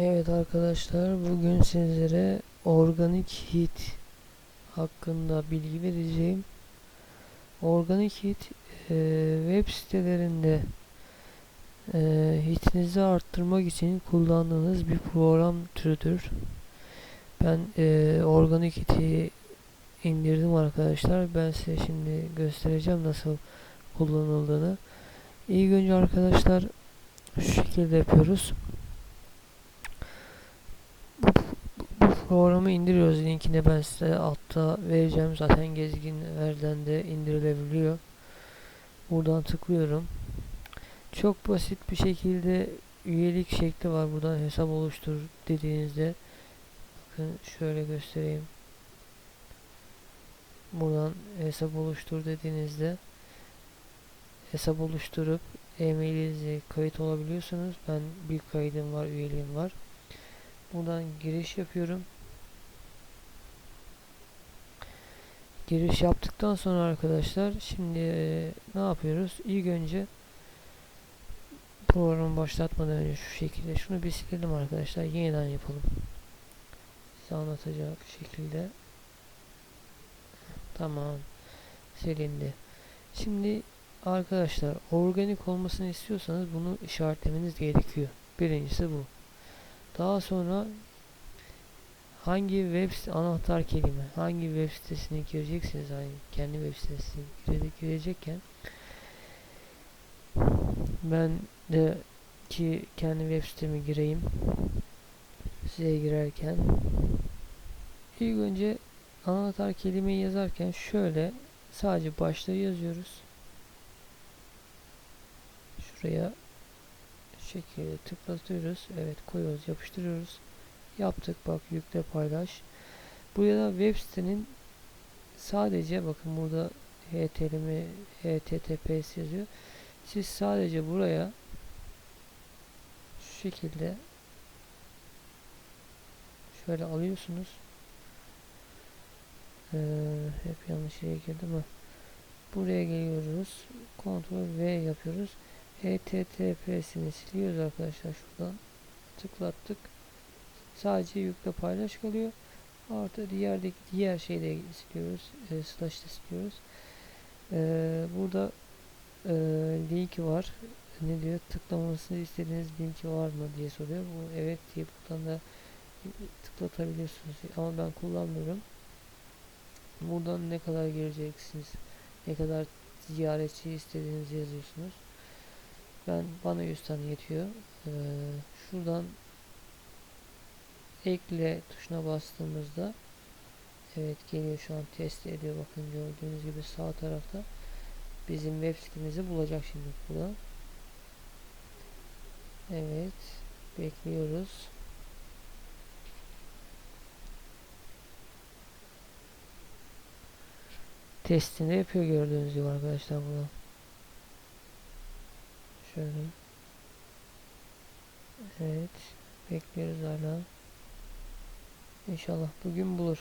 Evet arkadaşlar bugün sizlere organik hit hakkında bilgi vereceğim. Organik hit e, web sitelerinde e, hitinizi arttırmak için kullandığınız bir program türüdür. Ben e, organik hiti indirdim arkadaşlar. Ben size şimdi göstereceğim nasıl kullanıldığını. İlk önce arkadaşlar şu şekilde yapıyoruz. bu programı indiriyoruz. Linkini ben size altta vereceğim. Zaten gezginlerden de indirilebiliyor. Buradan tıklıyorum. Çok basit bir şekilde üyelik şekli var. Buradan hesap oluştur dediğinizde bakın şöyle göstereyim. Buradan hesap oluştur dediğinizde hesap oluşturup e-mailinizi kayıt olabiliyorsunuz. Ben bir kaydım var, üyeliğim var. Buradan giriş yapıyorum. Giriş yaptıktan sonra arkadaşlar şimdi ne yapıyoruz? İlk önce programı başlatmadan önce şu şekilde şunu bir silelim arkadaşlar. Yeniden yapalım. Size anlatacak şekilde. Tamam. Silindi. Şimdi arkadaşlar organik olmasını istiyorsanız bunu işaretlemeniz gerekiyor. Birincisi bu. Daha sonra hangi web site anahtar kelime? Hangi web sitesine gireceksiniz? Hani kendi web sitesine gire, girecekken ben de ki kendi web siteme gireyim. Size girerken. İlk önce anahtar kelimeyi yazarken şöyle sadece başlığı yazıyoruz. Şuraya şekilde tıklatıyoruz. Evet koyuyoruz, yapıştırıyoruz. Yaptık bak yükle paylaş. Buraya da web sitenin sadece bakın burada HTML, HTTPS yazıyor. Siz sadece buraya şu şekilde şöyle alıyorsunuz. Ee, hep yanlış yere girdim ama buraya geliyoruz. Ctrl V yapıyoruz. HTTP'sini siliyoruz arkadaşlar şuradan. Tıklattık. Sadece yükle paylaş kalıyor. Artı diğerdeki diğer şeyde siliyoruz. E, slash'ta siliyoruz. E, burada e, link var. Ne diyor? Tıklamasını istediğiniz linki var mı diye soruyor. Bu evet diye buradan da tıklatabiliyorsunuz. Ama ben kullanmıyorum. Buradan ne kadar gireceksiniz? Ne kadar ziyaretçi istediğinizi yazıyorsunuz. Ben bana 100 tane yetiyor. Ee, şuradan ekle tuşuna bastığımızda evet geliyor şu an test ediyor bakın gördüğünüz gibi sağ tarafta bizim web sitemizi bulacak şimdi burada. Evet bekliyoruz. Testini yapıyor gördüğünüz gibi arkadaşlar burada. Şöyle. Evet. Bekliyoruz hala. İnşallah bugün bulur.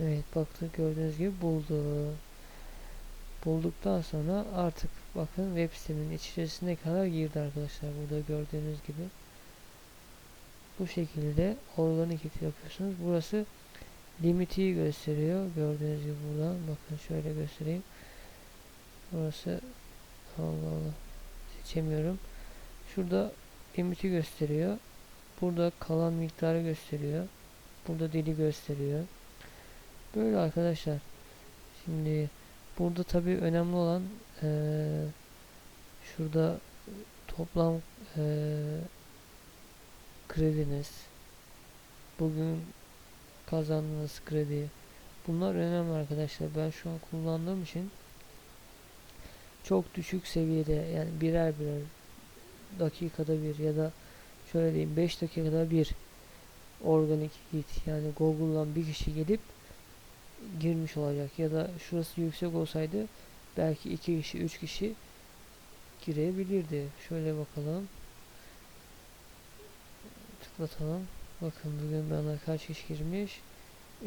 Evet baktık gördüğünüz gibi buldu. Bulduktan sonra artık bakın web sitenin içerisine kadar girdi arkadaşlar. Burada gördüğünüz gibi bu şekilde organik yapıyorsunuz. Burası limiti gösteriyor. Gördüğünüz gibi buradan bakın şöyle göstereyim. Burası Allah Allah seçemiyorum. Şurada limiti gösteriyor. Burada kalan miktarı gösteriyor. Burada dili gösteriyor. Böyle arkadaşlar. Şimdi burada tabi önemli olan ee, şurada toplam ee, krediniz, bugün kazandığınız kredi. Bunlar önemli arkadaşlar. Ben şu an kullandığım için çok düşük seviyede yani birer birer dakikada bir ya da şöyle diyeyim 5 dakikada bir organik hit yani Google'dan bir kişi gelip girmiş olacak ya da şurası yüksek olsaydı belki 2 kişi 3 kişi girebilirdi. Şöyle bakalım tıklatalım. Bakın bugün bana kaç kişi girmiş?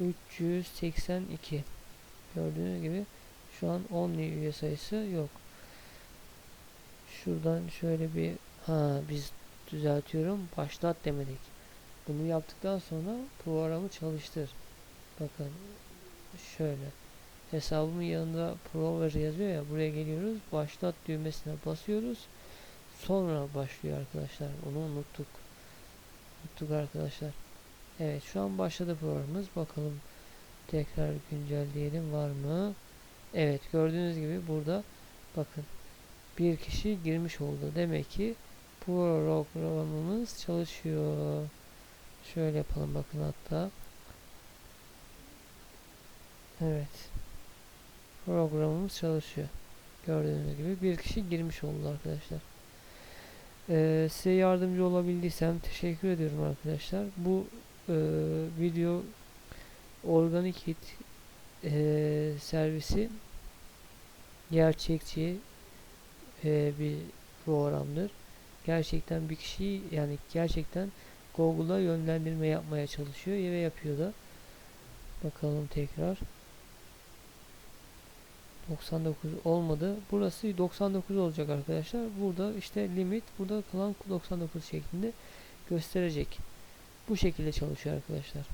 382 gördüğünüz gibi şu an 10 üye sayısı yok. Şuradan şöyle bir ha biz düzeltiyorum başlat demedik. Bunu yaptıktan sonra programı çalıştır. Bakın şöyle. Hesabımın yanında Prover yazıyor ya buraya geliyoruz başlat düğmesine basıyoruz. Sonra başlıyor arkadaşlar onu unuttuk unuttuk arkadaşlar. Evet şu an başladı programımız. Bakalım tekrar güncelleyelim. Var mı? Evet gördüğünüz gibi burada bakın bir kişi girmiş oldu. Demek ki programımız çalışıyor. Şöyle yapalım bakın hatta. Evet programımız çalışıyor. Gördüğünüz gibi bir kişi girmiş oldu arkadaşlar ee, size yardımcı olabildiysem teşekkür ediyorum arkadaşlar. Bu e, video organik hit e, servisi gerçekçi e, bir programdır. Gerçekten bir kişi yani gerçekten Google'a yönlendirme yapmaya çalışıyor ve yapıyor da. Bakalım tekrar 99 olmadı. Burası 99 olacak arkadaşlar. Burada işte limit, burada kalan 99 şeklinde gösterecek. Bu şekilde çalışıyor arkadaşlar.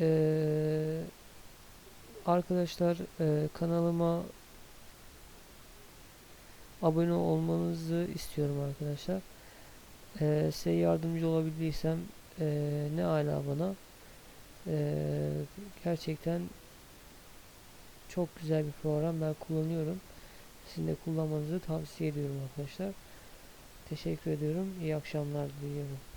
Ee, arkadaşlar e, kanalıma abone olmanızı istiyorum arkadaşlar. Ee, size yardımcı olabildiysem e, ne ala bana. Ee, gerçekten çok güzel bir program. Ben kullanıyorum. Sizin de kullanmanızı tavsiye ediyorum arkadaşlar. Teşekkür ediyorum. İyi akşamlar diliyorum.